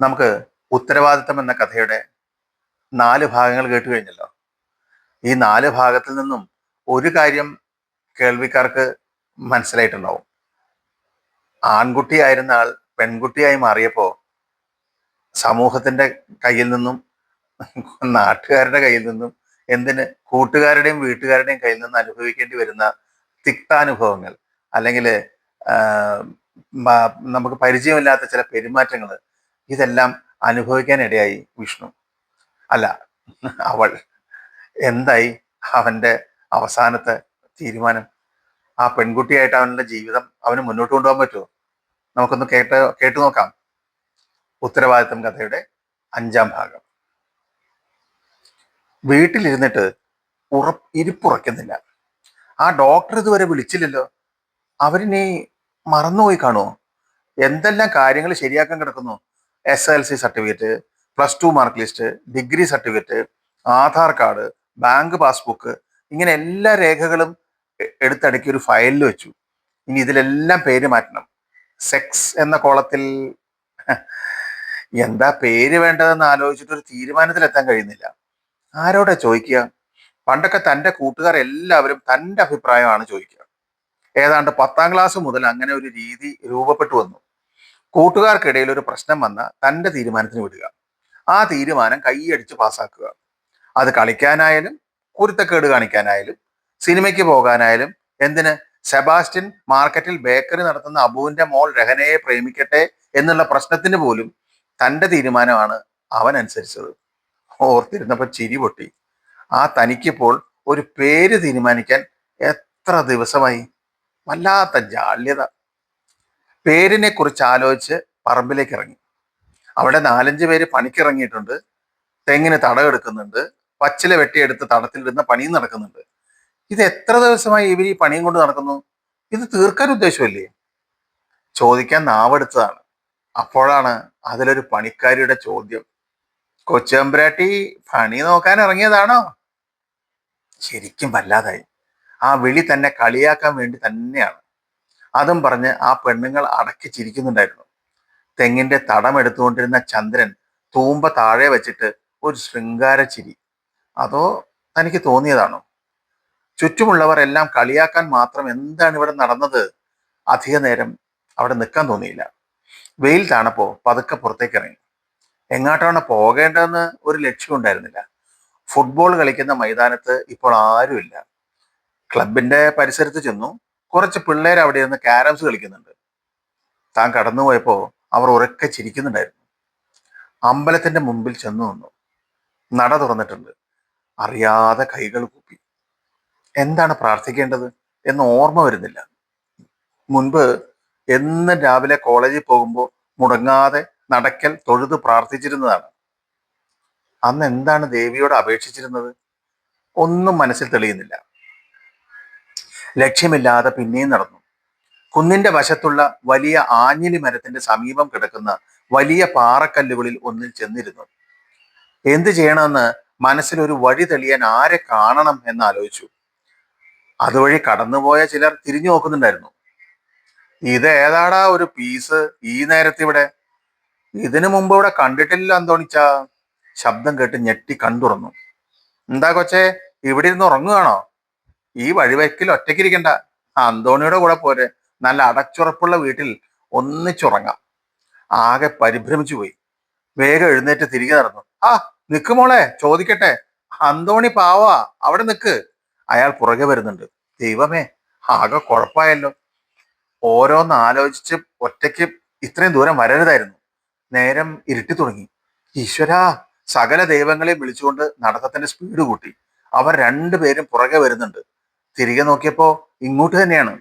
നമുക്ക് ഉത്തരവാദിത്തം എന്ന കഥയുടെ നാല് ഭാഗങ്ങൾ കേട്ട് കഴിഞ്ഞല്ലോ. ഈ നാല് ഭാഗത്തിൽ നിന്നും ഒരു കാര്യം കേൾവിക്കാർക്ക് മനസ്സിലായിട്ടുണ്ടാവും. ആൺകുട്ടിയായിരുന്ന ആൾ പെൺകുട്ടിയായി മാറിയപ്പോൾ സമൂഹത്തിന്റെ കയ്യിൽ നിന്നും നാട്ടുകാരുടെ കയ്യിൽ നിന്നും എന്തിന് കൂട്ടുകാരുടെയും വീട്ടുകാരുടെയും കയ്യിൽ നിന്ന് അനുഭവിക്കേണ്ടി വരുന്ന തിക്താനുഭവങ്ങൾ അല്ലെങ്കിൽ നമുക്ക് പരിചയമില്ലാത്ത ചില പെരുമാറ്റങ്ങൾ ഇതെല്ലാം അനുഭവിക്കാനിടയായി വിഷ്ണു. അല്ല അവൾ. എന്തായി അവന്റെ അവസാനത്തെ തീരുമാനം? ആ പെൺകുട്ടിയായിട്ട് അവന്റെ ജീവിതം അവന് മുന്നോട്ട് കൊണ്ടുപോകാൻ പറ്റുമോ? നമുക്കൊന്ന് കേട്ട് കേട്ടു നോക്കാം. ഉത്തരവാദിത്തം കഥയുടെ അഞ്ചാം ഭാഗം. വീട്ടിലിരുന്നിട്ട് ഉറ ഇരിപ്പുറയ്ക്കുന്നില്ല ആ ഡോക്ടർ ഇതുവരെ വിളിച്ചില്ലല്ലോ. അവരിനി മറന്നുപോയി കാണുമോ? എന്തെല്ലാം കാര്യങ്ങൾ ശരിയാക്കാൻ കിടക്കുന്നു? S L C certificate plus two mark list degree certificate Aadhaar card bank passbook ഇങ്ങനെ എല്ലാ രേഖകളും എടുത്തടക്കി ഒരു ഫയലിൽ വെച്ചു. ഇനി ഇതിലെല്ലാം പേര് മാറ്റണം. സെക്സ് എന്ന കോളത്തിൽ എന്താ പേര് വേണ്ടതെന്ന് ആലോചിച്ചിട്ട് ഒരു തീരുമാനത്തിലെത്താൻ കഴിയുന്നില്ല. ആരോടെ ചോദിക്കുക? പണ്ടൊക്കെ തന്റെ കൂട്ടുകാർ എല്ലാവരും തന്റെ അഭിപ്രായമാണ് ചോദിക്കുക. ഏതാണ്ട് പത്താം ക്ലാസ് മുതൽ അങ്ങനെ ഒരു രീതി രൂപപ്പെട്ടു വന്നു. കൂട്ടുകാർക്കിടയിൽ ഒരു പ്രശ്നം വന്ന് തന്റെ തീരുമാനത്തിന് വിടുക. ആ തീരുമാനം കൈയടിച്ച് പാസ്സാക്കുക. അത് കളിക്കാനായാലും കുരുത്തക്കേട് കാണിക്കാനായാലും സിനിമയ്ക്ക് പോകാനായാലും എന്തിന്? സെബാസ്റ്റ്യൻ മാർക്കറ്റിൽ ബേക്കറി നടത്തുന്ന അബുവിന്റെ മോൾ രഹനയെ പ്രേമിക്കട്ടെ എന്നുള്ള പ്രശ്നത്തിന് പോലും തന്റെ തീരുമാനമാണ് അവൻ അനുസരിച്ചത്. ഓർത്തിരുന്നപ്പോൾ ചിരി പൊട്ടി. ആ തനിക്കിപ്പോൾ ഒരു പേര് തീരുമാനിക്കാൻ എത്ര ദിവസമായി? വല്ലാത്ത ജാള്യത. പേരിനെ കുറിച്ച് ആലോചിച്ച് പറമ്പിലേക്ക് ഇറങ്ങി അവിടെ നാലഞ്ച് പേര് പണിക്കിറങ്ങിയിട്ടുണ്ട്. തെങ്ങിന് തടമെടുക്കുന്നുണ്ട്. പച്ചില വെട്ടിയെടുത്ത് തടത്തിലിടുന്ന പണിയും നടക്കുന്നുണ്ട്. ഇത് എത്ര ദിവസമായി ഇവർ ഈ പണിയും കൊണ്ട് നടക്കുന്നു? ഇത് തീർക്കാൻ ഉദ്ദേശമല്ലേ? ചോദിക്കാൻ നാവെടുത്തതാണ്. അപ്പോഴാണ് അതിലൊരു പണിക്കാരിയുടെ ചോദ്യം. കൊച്ചമ്പരാട്ടി പണി നോക്കാൻ ഇറങ്ങിയതാണോ? ശരിക്കും വല്ലാതായി. ആ വിളി തന്നെ കളിയാക്കാൻ വേണ്ടി തന്നെയാണ്. അതും പറഞ്ഞ് ആ പെണ്ണുങ്ങൾ അടക്കി ചിരിക്കുന്നുണ്ടായിരുന്നു. തെങ്ങിന്റെ തടം എടുത്തുകൊണ്ടിരുന്ന ചന്ദ്രൻ തൂമ്പ താഴെ വെച്ചിട്ട് ഒരു ശൃംഗാര ചിരി. അതോ തനിക്ക് തോന്നിയതാണോ? ചുറ്റുമുള്ളവർ എല്ലാം കളിയാക്കാൻ മാത്രം എന്താണ് ഇവിടെ നടന്നത്? അധിക നേരം അവിടെ നിൽക്കാൻ തോന്നിയില്ല. വെയിൽ താണപ്പോ പതുക്കെ പുറത്തേക്ക് ഇറങ്ങി. എങ്ങാട്ടാണ് പോകേണ്ടതെന്ന് ഒരു ലക്ഷ്യം ഉണ്ടായിരുന്നില്ല. ഫുട്ബോൾ കളിക്കുന്ന മൈതാനത്ത് ഇപ്പോൾ ആരുമില്ല. ക്ലബിന്റെ പരിസരത്ത് ചെന്നു. കുറച്ച് പിള്ളേർ അവിടെ ഇരുന്ന് ക്യാരംസ് കളിക്കുന്നുണ്ട്. താൻ കടന്നുപോയപ്പോൾ അവർ ഉറക്കെ ചിരിക്കുന്നുണ്ടായിരുന്നു. അമ്പലത്തിന്റെ മുമ്പിൽ ചെന്നു നിന്നു. നട തുറന്നിട്ടുണ്ട്. അറിയാതെ കൈകൾ കൂപ്പി. എന്താണ് പ്രാർത്ഥിക്കേണ്ടത് എന്ന് ഓർമ്മ വരുന്നില്ല. മുൻപ് എന്നും രാവിലെ കോളേജിൽ പോകുമ്പോൾ മുടങ്ങാതെ നടക്കൽ തൊഴുത് പ്രാർത്ഥിച്ചിരുന്നതാണ്. അന്ന് എന്താണ് ദേവിയോട് അപേക്ഷിച്ചിരുന്നത്? ഒന്നും മനസ്സിൽ തെളിയുന്നില്ല. ലക്ഷ്യമില്ലാതെ പിന്നെയും നടന്നു. കുന്നിന്റെ വശത്തുള്ള വലിയ ആഞ്ഞിലി മരത്തിന്റെ സമീപം കിടക്കുന്ന വലിയ പാറക്കല്ലുകളിൽ ഒന്നിൽ ചെന്നിരുന്നു. എന്തു ചെയ്യണമെന്ന് മനസ്സിലൊരു വഴി തെളിയാൻ ആരെ കാണണം എന്ന് ആലോചിച്ചു അതുവഴി കടന്നുപോയ ചിലർ തിരിഞ്ഞു നോക്കുന്നുണ്ടായിരുന്നു. ഇത് ഏതാടാ ഒരു പീസ് ഈ നേരത്തിവിടെ? ഇതിനു മുമ്പ് ഇവിടെ കണ്ടിട്ടില്ല അന്തോണിച്ച. ശബ്ദം കേട്ട് ഞെട്ടി കണ്ടുറന്നു എന്താ കൊച്ചേ ഇവിടെ ഇരുന്ന് ഉറങ്ങുകയാണോ? ഈ വഴിവെക്കിൽ ഒറ്റയ്ക്കിരിക്കണ്ട. അന്തോണിയുടെ കൂടെ പോരെ. നല്ല അടച്ചുറപ്പുള്ള വീട്ടിൽ ഒന്നിച്ചുറങ്ങാം. ആകെ പരിഭ്രമിച്ചു പോയി. വേഗം എഴുന്നേറ്റ് തിരികെ നടന്നു. ആ നിക്ക് മോളെ ചോദിക്കട്ടെ. അന്തോണി പാവാ അവിടെ നിക്ക്. അയാൾ പുറകെ വരുന്നുണ്ട്. ദൈവമേ ആകെ കുഴപ്പമായല്ലോ ഓരോന്ന് ആലോചിച്ച് ഒറ്റയ്ക്ക് ഇത്രയും ദൂരം വരരുതായിരുന്നു. നേരം ഇരുട്ടി തുടങ്ങി. ഈശ്വരാ സകല ദൈവങ്ങളെയും വിളിച്ചുകൊണ്ട് നടത്തത്തിന്റെ സ്പീഡ് കൂട്ടി. അവർ രണ്ടുപേരും പുറകെ വരുന്നുണ്ട്. തിരികെ നോക്കിയപ്പോ ഇങ്ങോട്ട് തന്നെയാണ്.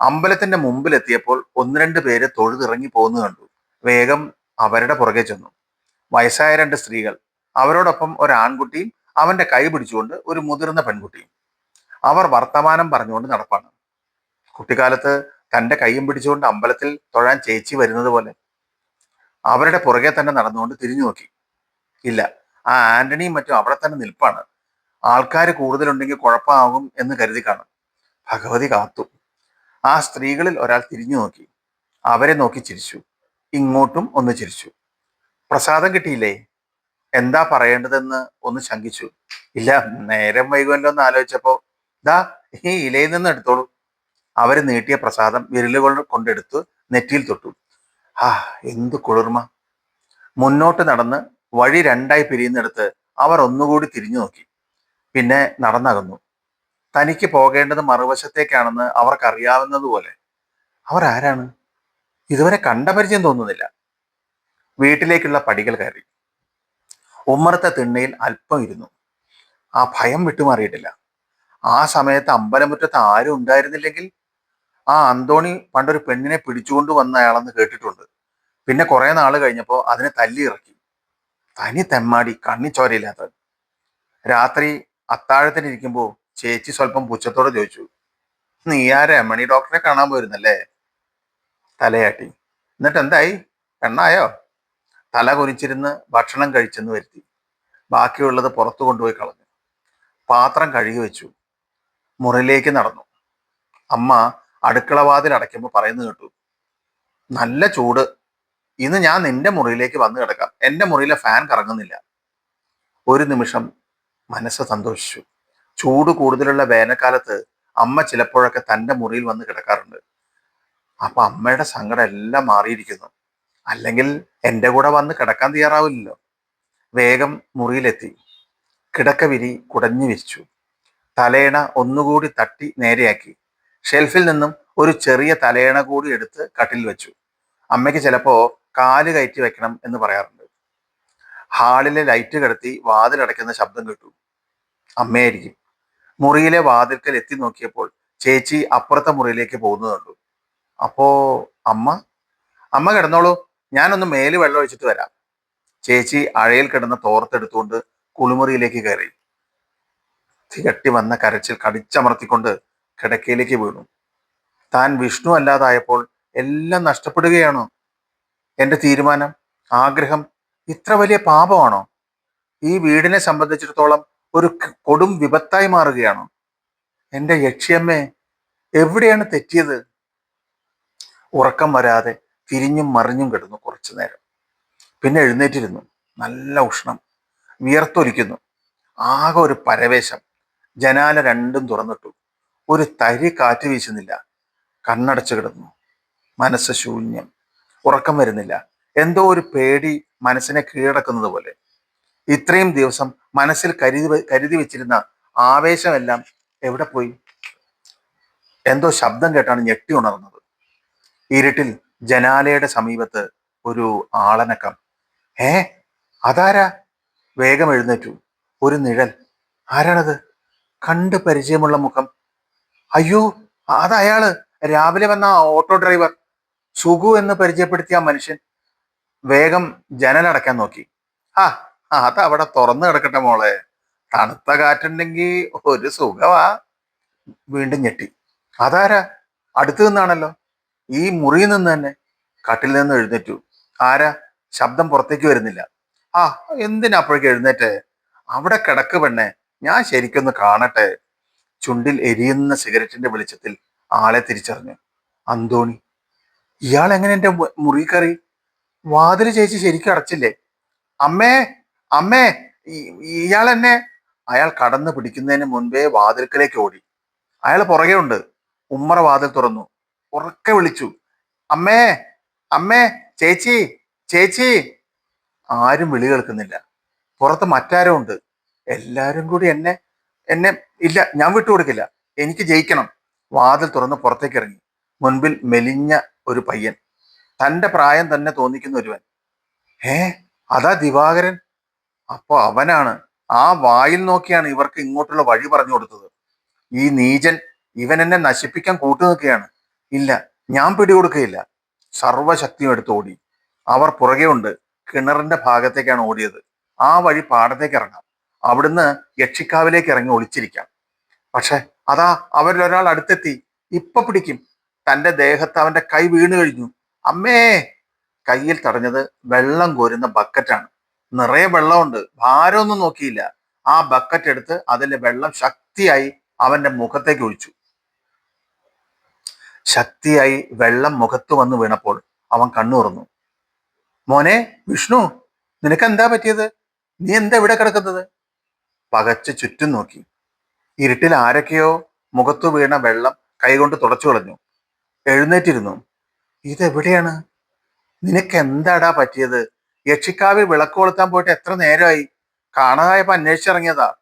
അമ്പലത്തിന്റെ മുമ്പിലെത്തിയപ്പോൾ ഒന്ന് രണ്ട് പേര് തൊഴുതിറങ്ങി പോകുന്നത് കണ്ടു. വേഗം അവരുടെ പുറകെ ചെന്നു. വയസ്സായ രണ്ട് സ്ത്രീകൾ. അവരോടൊപ്പം ഒരു ആൺകുട്ടിയും അവന്റെ കൈ പിടിച്ചുകൊണ്ട് ഒരു മുതിർന്ന പെൺകുട്ടിയും. അവർ വർത്തമാനം പറഞ്ഞുകൊണ്ട് നടപ്പാണ്. കുട്ടിക്കാലത്ത് തന്റെ കൈയും പിടിച്ചുകൊണ്ട് അമ്പലത്തിൽ തൊഴാൻ ചേച്ചി വരുന്നത് പോലെ അവരുടെ പുറകെ തന്നെ നടന്നുകൊണ്ട് തിരിഞ്ഞു നോക്കി. ഇല്ല ആ ആന്റണിയും മറ്റും അവിടെ തന്നെ നിൽപ്പാണ്. ആൾക്കാർ കൂടുതലുണ്ടെങ്കിൽ കുഴപ്പമാകും എന്ന് കരുതി കാണും. ഭഗവതി കാത്തു. ആ സ്ത്രീകളിൽ ഒരാൾ തിരിഞ്ഞു നോക്കി. അവരെ നോക്കി ചിരിച്ചു. ഇങ്ങോട്ടും ഒന്ന് ചിരിച്ചു. പ്രസാദം കിട്ടിയില്ലേ? എന്താ പറയേണ്ടതെന്ന് ഒന്ന് ശങ്കിച്ചു. ഇല്ല നേരം വൈകുമല്ലോ എന്ന് ആലോചിച്ചപ്പോ ദാ ഈ ഇലയിൽ നിന്ന് എടുത്തോളൂ. അവർ നീട്ടിയ പ്രസാദം വിരലുകൾ കൊണ്ടെടുത്ത് നെറ്റിയിൽ തൊട്ടു. ആ എന്ത് കുളിർമ. മുന്നോട്ട് നടന്ന് വഴി രണ്ടായി പിരിയുന്നിടത്ത് അവർ ഒന്നുകൂടി തിരിഞ്ഞു നോക്കി. പിന്നെ നടന്നകന്നു. തനിക്ക് പോകേണ്ടത് മറുവശത്തേക്കാണെന്ന് അവർക്കറിയാവുന്നതുപോലെ. അവർ ആരാണ് ഇതുവരെ കണ്ട പരിചയം തോന്നുന്നില്ല. വീട്ടിലേക്കുള്ള പടികൾ കയറി. ഉമ്മറത്തെ തിണ്ണയിൽ അല്പം ഇരുന്നു. ആ ഭയം വിട്ടുമാറിയിട്ടില്ല. ആ സമയത്ത് അമ്പലമുറ്റത്ത് ആരും ഉണ്ടായിരുന്നില്ലെങ്കിൽ ആ അന്തോണി പണ്ടൊരു പെണ്ണിനെ പിടിച്ചുകൊണ്ട് വന്ന അയാളെന്ന് കേട്ടിട്ടുണ്ട്. പിന്നെ കുറെ നാൾ കഴിഞ്ഞപ്പോൾ അതിനെ തല്ലി ഇറക്കി തനി തെമ്മാടി കണ്ണിച്ചോരയില്ലാത്ത രാത്രി അത്താഴത്തിനിരിക്കുമ്പോൾ ചേച്ചി സ്വല്പം പുച്ഛത്തോടെ ചോദിച്ചു നീ ആ രമണി ഡോക്ടറെ കാണാൻ പോയിരുന്നല്ലേ? തലയാട്ടി എന്നിട്ട് എന്തായി? കണ്ണായോ തല കുനിച്ചിരുന്ന് ഭക്ഷണം കഴിച്ചെന്ന് വരുത്തി ബാക്കിയുള്ളത് പുറത്തു കൊണ്ടുപോയി കളഞ്ഞു. പാത്രം കഴുകി വെച്ചു മുറിയിലേക്ക് നടന്നു. അമ്മ അടുക്കളവാതിൽ അടയ്ക്കുമ്പോൾ പറയുന്നത് കേട്ടു നല്ല ചൂട്. ഇന്ന് ഞാൻ നിന്റെ മുറിയിലേക്ക് വന്നു കിടക്കാം. എന്റെ മുറിയിലെ ഫാൻ കറങ്ങുന്നില്ല. ഒരു നിമിഷം മനസ്സ് സന്തോഷിച്ചു. ചൂട് കൂടുതലുള്ള വേനൽക്കാലത്ത് അമ്മ ചിലപ്പോഴൊക്കെ തന്റെ മുറിയിൽ വന്ന് കിടക്കാറുണ്ട്. അപ്പൊ അമ്മയുടെ സങ്കടം എല്ലാം മാറിയിരിക്കുന്നു. അല്ലെങ്കിൽ എന്റെ കൂടെ വന്ന് കിടക്കാൻ തയ്യാറാവില്ലല്ലോ. വേഗം മുറിയിലെത്തി. കിടക്ക വിരി കുടഞ്ഞു വിരിച്ചു. തലേണ ഒന്നുകൂടി തട്ടി നേരെയാക്കി. ഷെൽഫിൽ നിന്നും ഒരു ചെറിയ തലേണ കൂടി എടുത്ത് കട്ടിൽ വെച്ചു. അമ്മയ്ക്ക് ചിലപ്പോ കാൽ കയറ്റി വെക്കണം എന്ന് പറയാറുണ്ട്. ഹാളിലെ ലൈറ്റ് കിടത്തി വാതിലടയ്ക്കുന്ന ശബ്ദം കേട്ടു. അമ്മയായിരിക്കും. മുറിയിലെ വാതിൽക്കൽ എത്തി നോക്കിയപ്പോൾ ചേച്ചി അപ്പുറത്തെ മുറിയിലേക്ക് പോകുന്നത് കണ്ടു. അപ്പോ അമ്മ? അമ്മ കിടന്നോളൂ. ഞാനൊന്ന് മേൽ വെള്ളം ഒഴിച്ചിട്ട് വരാം. ചേച്ചി അഴയിൽ കിടന്ന തോർത്തെടുത്തുകൊണ്ട് കുളിമുറിയിലേക്ക് കയറി. തികട്ടി വന്ന കരച്ചിൽ കടിച്ചമർത്തിക്കൊണ്ട് കിടക്കയിലേക്ക് വീണു. താൻ വിഷ്ണു അല്ലാതായപ്പോൾ എല്ലാം നഷ്ടപ്പെടുകയാണോ? എന്റെ തീരുമാനം? ആഗ്രഹം ഇത്ര വലിയ പാപമാണോ? ഈ വീടിനെ സംബന്ധിച്ചിടത്തോളം ഒരു കൊടും വിപത്തായി മാറുകയാണോ? എന്റെ യക്ഷിയമ്മേ എവിടെയാണ് തെറ്റിയത്? ഉറക്കം വരാതെ തിരിഞ്ഞും മറിഞ്ഞും കിടന്നു കുറച്ചു നേരം. പിന്നെ എഴുന്നേറ്റിരുന്നു. നല്ല ഉഷ്ണം. വിയർത്തൊലിക്കുന്നു. ആകെ ഒരു പരവേശം. ജനാല രണ്ടും തുറന്നിട്ടു. ഒരു തരി കാറ്റ് വീശുന്നില്ല. കണ്ണടച്ചു കിടന്നു. മനസ്സ് ശൂന്യം. ഉറക്കം വരുന്നില്ല. എന്തോ ഒരു പേടി മനസ്സിനെ കീഴടക്കുന്നത് പോലെ. ഇത്രയും ദിവസം മനസ്സിൽ കരുതി കരുതി വെച്ചിരുന്ന ആവേശമെല്ലാം എവിടെ പോയി? എന്തോ ശബ്ദം കേട്ടാണ് ഞെട്ടി ഉണർന്നത്. ഇരുട്ടിൽ ജനാലയുടെ സമീപത്ത് ഒരു ആളനക്കം. ഏ അതാരാ? വേഗം എഴുന്നേറ്റു. ഒരു നിഴൽ. ആരാണത്? കണ്ട് പരിചയമുള്ള മുഖം. അയ്യോ അത് രാവിലെ വന്ന ഓട്ടോ ഡ്രൈവർ. സുഗു എന്ന് പരിചയപ്പെടുത്തിയ മനുഷ്യൻ. വേഗം ജനലടക്കാൻ നോക്കി. ആ അത് അവിടെ തുറന്നു കിടക്കട്ടെ മോളെ. തണുത്ത കാറ്റുണ്ടെങ്കിൽ ഒരു സുഖമാ വീണ്ടും ഞെട്ടി. അതാരാ? അടുത്തു നിന്നാണല്ലോ. ഈ മുറിയിൽ നിന്ന് തന്നെ. കട്ടിൽ നിന്ന് എഴുന്നേറ്റു. ആരാ? ശബ്ദം പുറത്തേക്ക് വരുന്നില്ല. ആ എന്തിനാ അപ്പോഴേക്ക് എഴുന്നേറ്റ്? അവിടെ കിടക്ക് പെണ്ണെ. ഞാൻ ശരിക്കൊന്ന് കാണട്ടെ. ചുണ്ടിൽ എരിയുന്ന സിഗരറ്റിന്റെ വെളിച്ചത്തിൽ ആളെ തിരിച്ചറിഞ്ഞു. അന്തോണി ഇയാൾ എങ്ങനെ എന്റെ മുറി കയറി? വാതിൽ ചേച്ചി ശരിക്കും അടച്ചില്ലേ? അമ്മേ അമ്മേ ഇയാൾ എന്നെ. അയാൾ കടന്നു പിടിക്കുന്നതിന് മുൻപേ വാതിൽക്കലേക്ക് ഓടി. അയാൾ പുറകെ ഉണ്ട്. ഉമ്മറ വാതിൽ തുറന്നു. ഉറക്കെ വിളിച്ചു. അമ്മേ അമ്മേ ചേച്ചി ചേച്ചി. ആരും വിളി കേൾക്കുന്നില്ല. പുറത്ത് മറ്റാരും ഉണ്ട്. എല്ലാരും കൂടി എന്നെ എന്നെ ഇല്ല ഞാൻ വിട്ടുകൊടുക്കില്ല എനിക്ക് ജയിക്കണം. വാതിൽ തുറന്ന് പുറത്തേക്ക് ഇറങ്ങി. മുൻപിൽ മെലിഞ്ഞ ഒരു പയ്യൻ. തന്റെ പ്രായം തന്നെ തോന്നിക്കുന്ന ഒരുവൻ ഏ അതാ ദിവാകരൻ. അപ്പോൾ അവനാണ് ആ വായിൽ നോക്കിയാണ് ഇവർക്ക് ഇങ്ങോട്ടുള്ള വഴി പറഞ്ഞു കൊടുത്തത്. ഈ നീചൻ ഇവൻ എന്നെ നശിപ്പിക്കാൻ കൂട്ടു നിൽക്കുകയാണ് ഇല്ല ഞാൻ പിടികൊടുക്കുകയില്ല. സർവശക്തിയും എടുത്ത് ഓടി. അവർ പുറകെ ഉണ്ട്. കിണറിന്റെ ഭാഗത്തേക്കാണ് ഓടിയത്. ആ വഴി പാടത്തേക്ക് ഇറങ്ങാം. അവിടുന്ന് യക്ഷിക്കാവിലേക്ക് ഇറങ്ങി ഒളിച്ചിരിക്കാം. പക്ഷെ അതാ അവരിലൊരാൾ അടുത്തെത്തി. ഇപ്പൊ പിടിക്കും. തന്റെ ദേഹത്ത് അവന്റെ കൈ വീണു കഴിഞ്ഞു. അമ്മേ കയ്യിൽ തടഞ്ഞത് വെള്ളം കോരുന്ന ബക്കറ്റാണ് നിറയെ വെള്ളമുണ്ട്. ഭാരമൊന്നും നോക്കിയില്ല. ആ ബക്കറ്റ് എടുത്ത് അതിലെ വെള്ളം ശക്തിയായി അവന്റെ മുഖത്തേക്ക് ഒഴിച്ചു. ശക്തിയായി വെള്ളം മുഖത്ത് വന്ന് വീണപ്പോൾ അവൻ കണ്ണുറന്നു. മോനെ വിഷ്ണു നിനക്ക് എന്താ പറ്റിയത്? നീ എന്താ ഇവിടെ കിടക്കുന്നത്? പകച്ച് ചുറ്റും നോക്കി. ഇരുട്ടിൽ ആരൊക്കെയോ മുഖത്തു വീണ വെള്ളം കൈകൊണ്ട് തുടച്ചു കളഞ്ഞു. എഴുന്നേറ്റിരുന്നു. ഇതെവിടെയാണ്? നിനക്ക് എന്താടാ പറ്റിയത്? യക്ഷിക്കാവിൽ വിളക്ക് കൊളുത്താൻ പോയിട്ട് എത്ര നേരമായി കാണാതായപ്പോ അന്വേഷിച്ചിറങ്ങിയതാ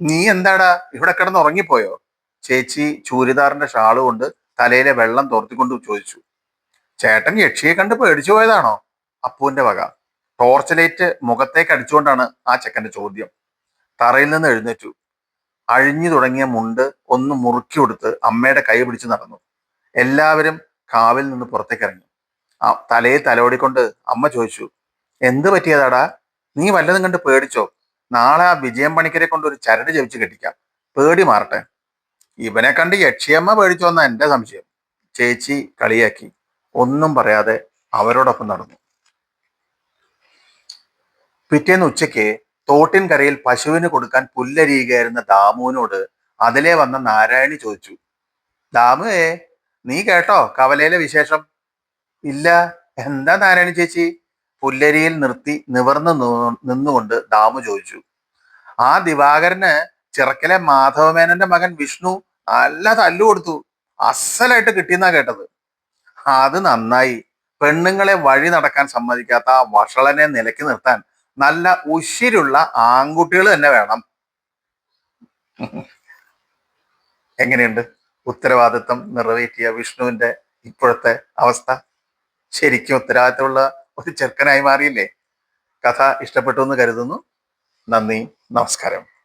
നീ എന്താടാ ഇവിടെ കിടന്ന് ഉറങ്ങിപ്പോയോ? ചേച്ചി ചൂരിദാറിന്റെ ഷാൾ കൊണ്ട് തലയിലെ വെള്ളം തോർത്തിക്കൊണ്ട് ചോദിച്ചു. ചേട്ടൻ യക്ഷിയെ കണ്ട് പേടിച്ചു പോയതാണോ? അപ്പുവിന്റെ വക. ടോർച്ച് ലൈറ്റ് മുഖത്തേക്ക് അടിച്ചുകൊണ്ടാണ് ആ ചെക്കന്റെ ചോദ്യം. തറയിൽ നിന്ന് എഴുന്നേറ്റു. അഴിഞ്ഞു തുടങ്ങിയ മുണ്ട് ഒന്ന് മുറുക്കി കൊടുത്ത് അമ്മയുടെ കൈ പിടിച്ച് നടന്നു. എല്ലാവരും കാവിൽ നിന്ന് പുറത്തേക്ക് ഇറങ്ങി ആ തലയെ തലോടിക്കൊണ്ട് അമ്മ ചോദിച്ചു എന്ത് പറ്റിയതാടാ? നീ വല്ലതും കണ്ട് പേടിച്ചോ? നാളെ ആ വിജയം പണിക്കരെ കൊണ്ട് ഒരു ചരട് ജപിച്ച് കെട്ടിക്കാം. പേടി മാറട്ടെ. ഇവനെ കണ്ട് യക്ഷിയമ്മ പേടിച്ചോന്ന എന്റെ സംശയം. ചേച്ചി കളിയാക്കി. ഒന്നും പറയാതെ അവരോടൊപ്പം നടന്നു. പിറ്റേന്ന് ഉച്ചയ്ക്ക് തോട്ടിൻ കരയിൽ പശുവിന് കൊടുക്കാൻ പുല്ലരിയുകയായിരുന്ന ദാമുവിനോട് അതിലെ വന്ന നാരായണി ചോദിച്ചു ദാമുവേ നീ കേട്ടോ കവലയിലെ വിശേഷം. ഇല്ല എന്താ നാരായണി ചേച്ചി? പുല്ലരിയിൽ നിർത്തി നിവർന്നു നിന്നുകൊണ്ട് ദാമു ചോദിച്ചു. ആ ദിവാകരന് ചിറക്കലെ മാധവമേനന്റെ മകൻ വിഷ്ണു നല്ല തല്ലു കൊടുത്തു. അസലായിട്ട് കിട്ടിയെന്നാ കേട്ടത്. അത് നന്നായി. പെണ്ണുങ്ങളെ വഴി നടക്കാൻ സമ്മതിക്കാത്ത ആ വഷളനെ നിലയ്ക്ക് നിർത്താൻ നല്ല ഉശിരുള്ള ആൺകുട്ടികൾ തന്നെ വേണം. എങ്ങനെയുണ്ട്? ഉത്തരവാദിത്വം നിറവേറ്റിയ വിഷ്ണുവിന്റെ ഇപ്പോഴത്തെ അവസ്ഥ ശരിക്കും ഉത്തരവാദിത്തമുള്ള ഒരു ചെറുക്കനായി മാറിയില്ലേ? കഥ ഇഷ്ടപ്പെട്ടു എന്ന് കരുതുന്നു. നന്ദി നമസ്കാരം.